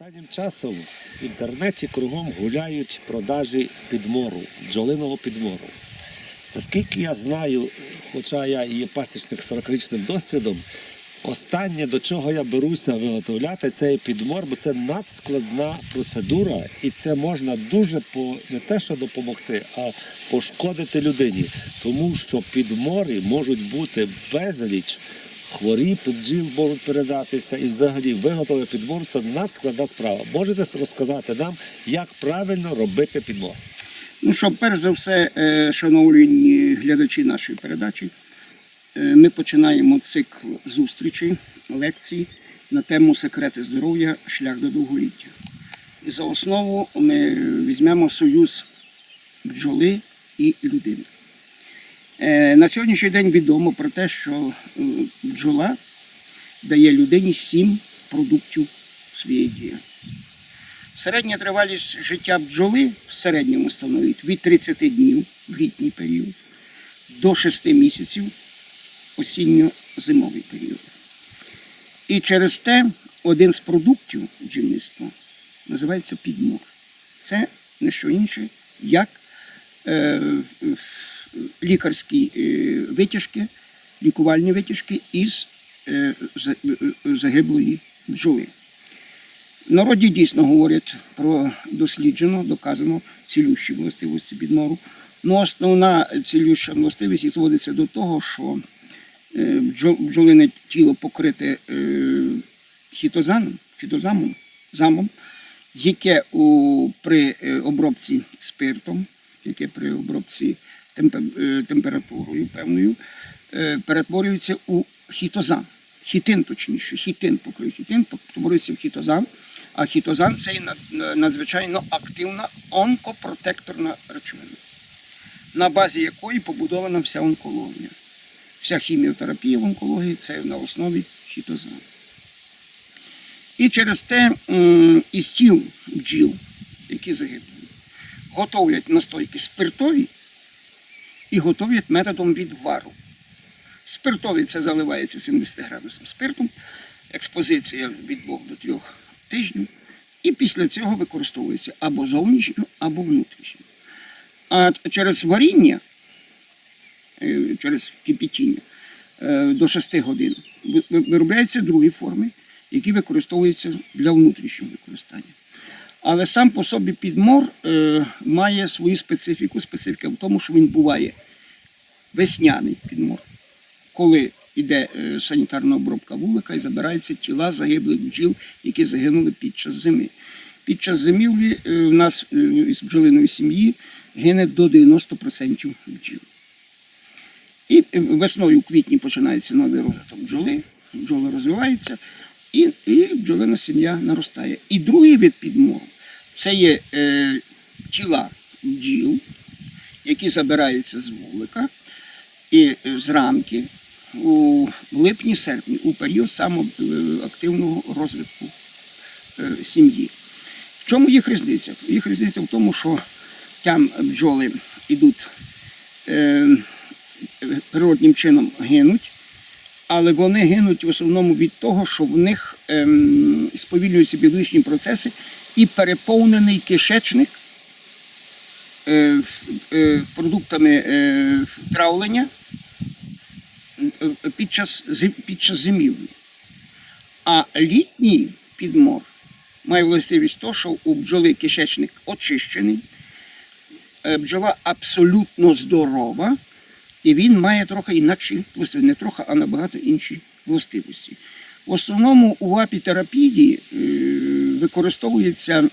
Останнім часом в інтернеті кругом гуляють продажі підмору, бджолиного підмору. Наскільки я знаю, хоча я і є пасічник 40-річним досвідом, останнє, до чого я беруся виготовляти, цей підмор, бо це надскладна процедура, і це можна дуже по не те, що допомогти, а пошкодити людині. Тому що підмори можуть бути безліч. Хворі бджіл можуть передатися і взагалі виготовлення підмору це надскладна справа. Можете розказати нам, як правильно робити підмор? Ну що, перш за все, е, шановні глядачі нашої передачі, е, ми починаємо цикл зустрічей, лекцій на тему секрети здоров'я, шлях до довголіття. І за основу ми візьмемо союз бджоли і людини. Е, На сьогоднішній день відомо про те, що е, бджола дає людині сім продуктів своєї діяльності. Середня тривалість життя бджоли в середньому становить від 30 днів в літній період до 6 місяців осінньо-зимовий період. І через те один з продуктів бджільництва називається підмор. Це не що інше, як е, лікарські е, витяжки, лікувальні витяжки із е, е, загиблої бджоли. Народі дійсно говорять про досліджено, доказано цілющі властивості підмору. Ну, основна цілюща властивість зводиться до того, що бджолине тіло покрите хітозаном, хітозамом, замом, яке у, при обробці спиртом, яке при обробці температурою певною, е, перетворюється у хітозан. Хітин, точніше, хітин покриє хітин, перетворюється в хітозан. А хітозан це надзвичайно активна онкопротекторна речовина, на базі якої побудована вся онкологія. Вся хіміотерапія в онкології це на основі хітозану. І через те із тіл бджіл, які загиблі, готовлять настойки спиртові і готовлять методом відвару. Спиртові це заливається 70 градусом спиртом, експозиція від 2 до 3 тижнів, і після цього використовується або зовнішньо, або внутрішньо. А через варіння, е, через кипятіння е, до 6 годин ви- ви- виробляються другі форми, які використовуються для внутрішнього використання. Але сам по собі підмор е, має свою специфіку. Специфіка в тому, що він буває весняний підмор, коли йде е, санітарна обробка вулика і забираються тіла загиблих бджіл, які загинули під час зими. Під час зимівлі е, в нас е, із бджолиної сім'ї гине до 90% бджіл. І е, весною у квітні починається новий розвиток бджоли, бджола розвивається, і, і бджолина сім'я наростає. І другий вид підмору це є е, тіла бджіл, які забираються з вулика і е, з рамки у липні-серпні, у період самого е, розвитку е, сім'ї. В чому їх різниця? Їх різниця в тому, що там бджоли йдуть е, природнім чином гинуть, але вони гинуть в основному від того, що в них ем, сповільнюються біологічні процеси і переповнений кишечник е, е, продуктами е, травлення е, під час, під час зимівлі. А літній підмор має властивість то, що у бджоли кишечник очищений, е, бджола абсолютно здорова, і він має трохи інакші властивості, не трохи, а набагато інші властивості. В основному у апітерапії е, використовується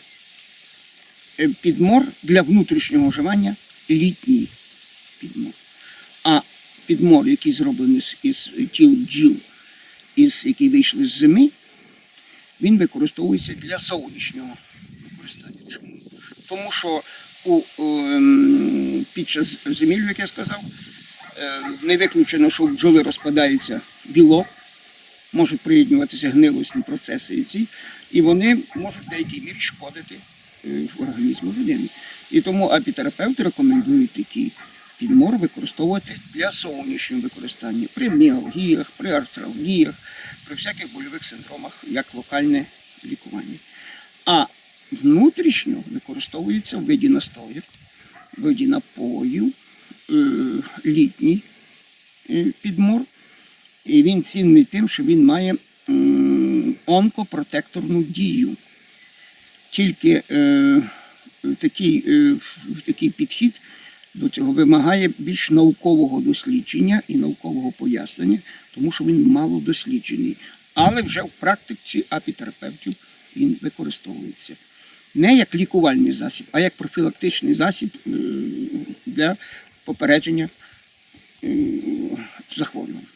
е, підмор для внутрішнього вживання літній підмор. А підмор, який зроблений із тіл бджіл, із, які вийшли з зими, він використовується для зовнішнього використання. Чому? Тому що у, ем, під час зимівлі, як я сказав, не виключено, що бджоли розпадається білок, можуть приєднуватися гнилосні процеси і ці, і вони можуть в деякій мірі шкодити е, організму людини. І тому апітерапевти рекомендують такі підмор використовувати для зовнішнього використання при міалгіях, при артралгіях, при всяких больових синдромах, як локальне лікування. А внутрішньо використовується в виді настоїв, в виді напоїв, е, літній е, підмор. І він цінний тим, що він має онкопротекторну дію. Тільки е, такий, е, такий підхід до цього вимагає більш наукового дослідження і наукового пояснення, тому що він мало досліджений. Але вже в практиці апітерапевтів він використовується. Не як лікувальний засіб, а як профілактичний засіб е, для попередження захворювань.